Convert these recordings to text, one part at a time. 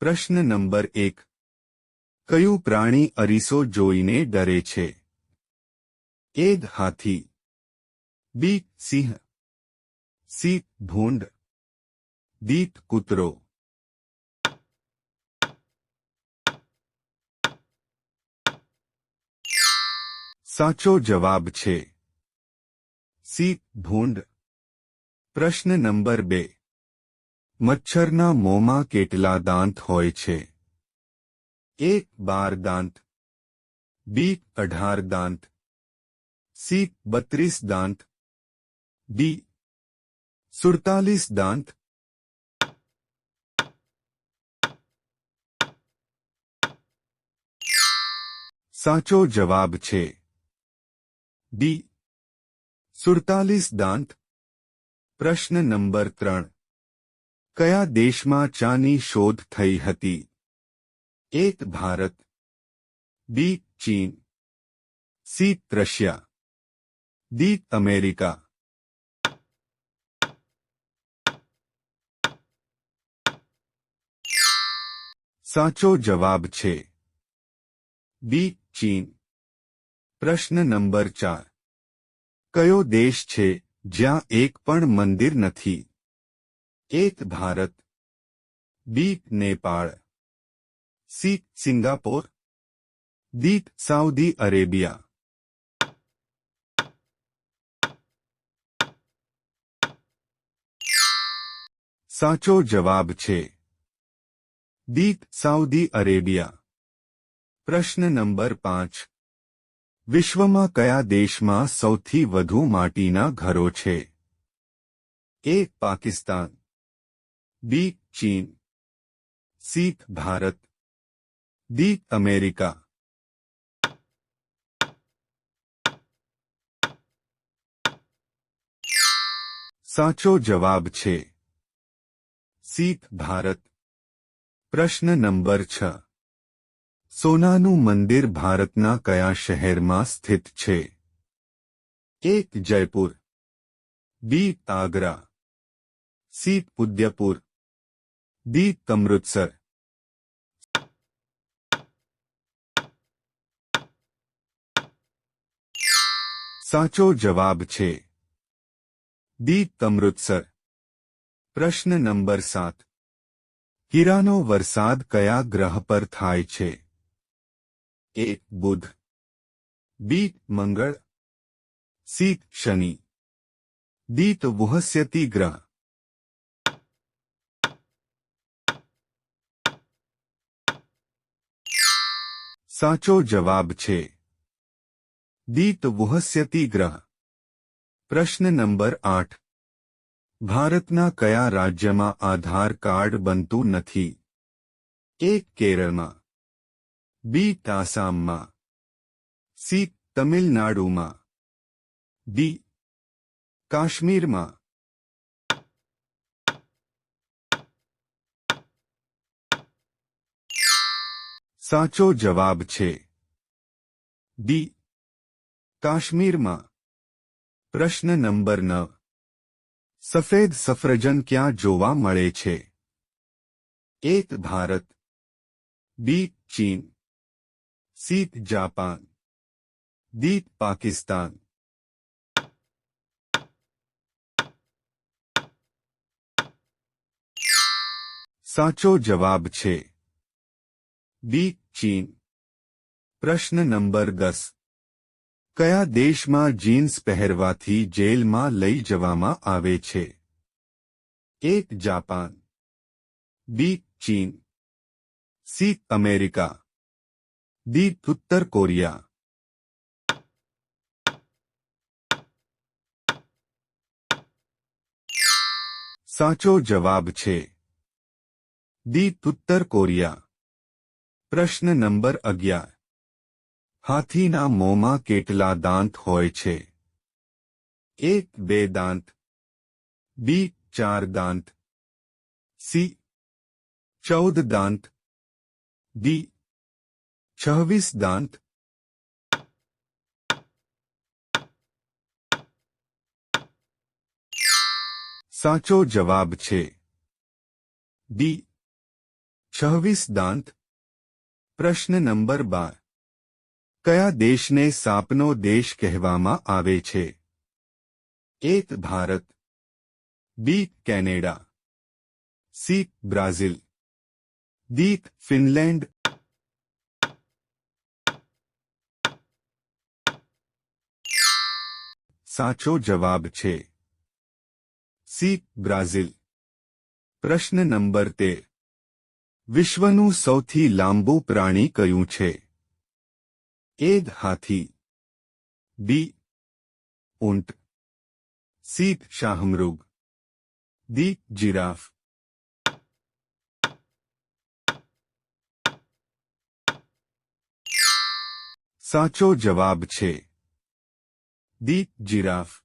પ્રશ્ન નંબર એક. કયું પ્રાણી અરીસો જોઈને ડરે છે? એ હાથી. બી, સિંહ. સી, ભૂંડ. દીત કૂતરો. સાચો જવાબ છે. સી, ભૂંડ. પ્રશ્ન નંબર બે. મચ્છરના મોંમાં કેટલા દાંત હોય છે? એક બાર દાંત. બી અઢાર દાંત. સી બત્રીસ દાંત. ડી સુડતાલીસ દાંત. સાચો જવાબ છે. ડી સુડતાલીસ દાંત. પ્રશ્ન નંબર ત્રણ. કયા દેશમાં ચાની શોધ થઈ હતી? એક ભારત, બી ચીન, સી રશિયા, ડી અમેરિકા. સાચો જવાબ છે, બી ચીન. પ્રશ્ન નંબર ચાર. કયો દેશ છે જ્યાં એક પણ મંદિર નથી? એક Bharat. B Nepal. C Singapore. D Saudi Arabia. સાચો જવાબ છે. દીત સાઉદી અરેબિયા. પ્રશ્ન નંબર પાંચ. વિશ્વમાં કયા દેશમાં સૌથી વધુ માટીના ઘરો છે? એ પાકિસ્તાન. બી ચીન સી ભારત ડી અમેરિકા સાચો જવાબ છે સી ભારત પ્રશ્ન નંબર છ સોનાનું મંદિર ભારતના કયા શહેરમાં સ્થિત છે એક જયપુર બી Agra C Udaipur D Amritsar સાચો જવાબ છે દી અમૃતસર પ્રશ્ન નંબર સાત હીરાનો વરસાદ કયા ગ્રહ પર થાય છે એ બુધ બી મંગળ સી શનિ દીત વુહસ્યતિ ગ્રહ સાચો જવાબ છે દીત વુહસ્યતિ ગ્રહ પ્રશ્ન નંબર આઠ ભારતના કયા રાજ્યમાં આધાર કાર્ડ બનતું નથી એક કેરળમાં બી આસામમાં સી તમિલનાડુમાં ડી કાશ્મીરમાં સાચો જવાબ છે ડી કાશ્મીરમાં પ્રશ્ન નંબર નવ સફેદ સફરજન ક્યાં જોવા મળે છે એક ભારત બી ચીન સી જાપાન દી પાકિસ્તાન સાચો જવાબ છે બી ચીન પ્રશ્ન નંબર દસ કયા દેશમાં જીન્સ પહેરવાથી જેલમાં લઈ જવામાં આવે છે એક જાપાન બી ચીન સી અમેરિકા દી ઉત્તર કોરિયા સાચો જવાબ છે દી ઉત્તર કોરિયા પ્રશ્ન નંબર અગિયાર. હાથીના મોંમાં કેટલા દાંત હોય છે? એક, બે દાંત. બી, ચાર દાંત. સી, ચૌદ દાંત. ડી, છવ્વીસ દાંત. સાચો જવાબ છે. ડી, છવ્વીસ દાંત. પ્રશ્ન નંબર બાર કયા દેશને સાપનો દેશ કહેવામાં આવે છે એક Bharat B Canada C Brazil D Finland સાચો જવાબ છે સી બ્રાઝિલ પ્રશ્ન નંબર તેર વિશ્વનું સૌથી લાંબુ પ્રાણી કયું છે? એ હાથી. બી. ઊંટ. સી. શાહમૃગ. D giraffe. સાચો જવાબ છે. દી જીરાફ.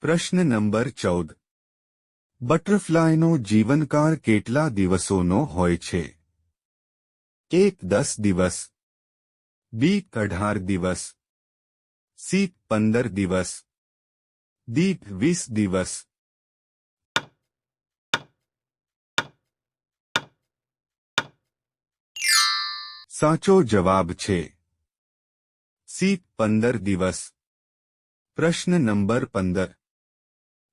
પ્રશ્ન નંબર ચૌદ. બટરફ્લાયનો જીવનકાળ કેટલા દિવસોનો હોય છે એક દસ દિવસ બી અઢાર દિવસ સી પંદર દિવસ ડી વીસ દિવસ સાચો જવાબ છે સી પંદર દિવસ પ્રશ્ન નંબર પંદર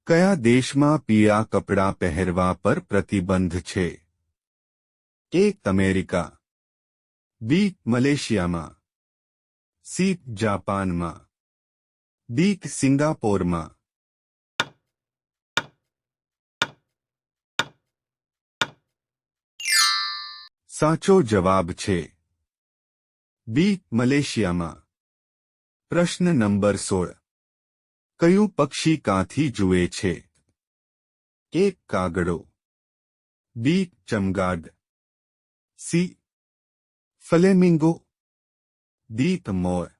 કયા દેશમાં પીળા કપડાં પહેરવા પર પ્રતિબંધ છે એક અમેરિકા બી મલેશિયામાં સી જાપાનમાં ડી સિંગાપોરમાં સાચો જવાબ છે બી મલેશિયામાં પ્રશ્ન નંબર સોળ કયું પક્ષી કાંથી જુએ છે? એક કાગડો. બી ચમગાડ સી ફલેમિંગો. દીપ મોર.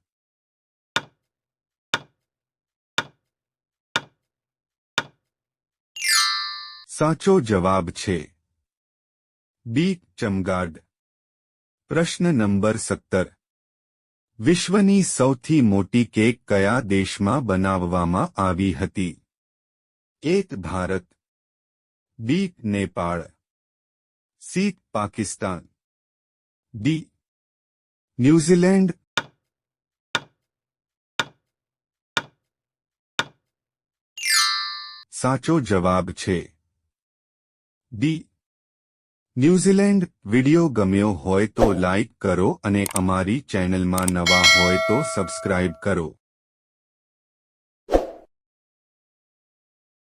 સાચો જવાબ છે. બી ચમગાડ પ્રશ્ન નંબર સત્તર. વિશ્વની સૌથી મોટી કેક કયા દેશમાં બનાવવામાં આવી હતી એક Bharat B Nepal C Pakistan D New Zealand સાચો જવાબ છે ડી ન્યૂઝીલેન્ડ વિડિયો ગમ્યો હોય તો લાઇક કરો અને અમારી ચેનલમાં નવા હોય તો સબસ્ક્રાઇબ કરો.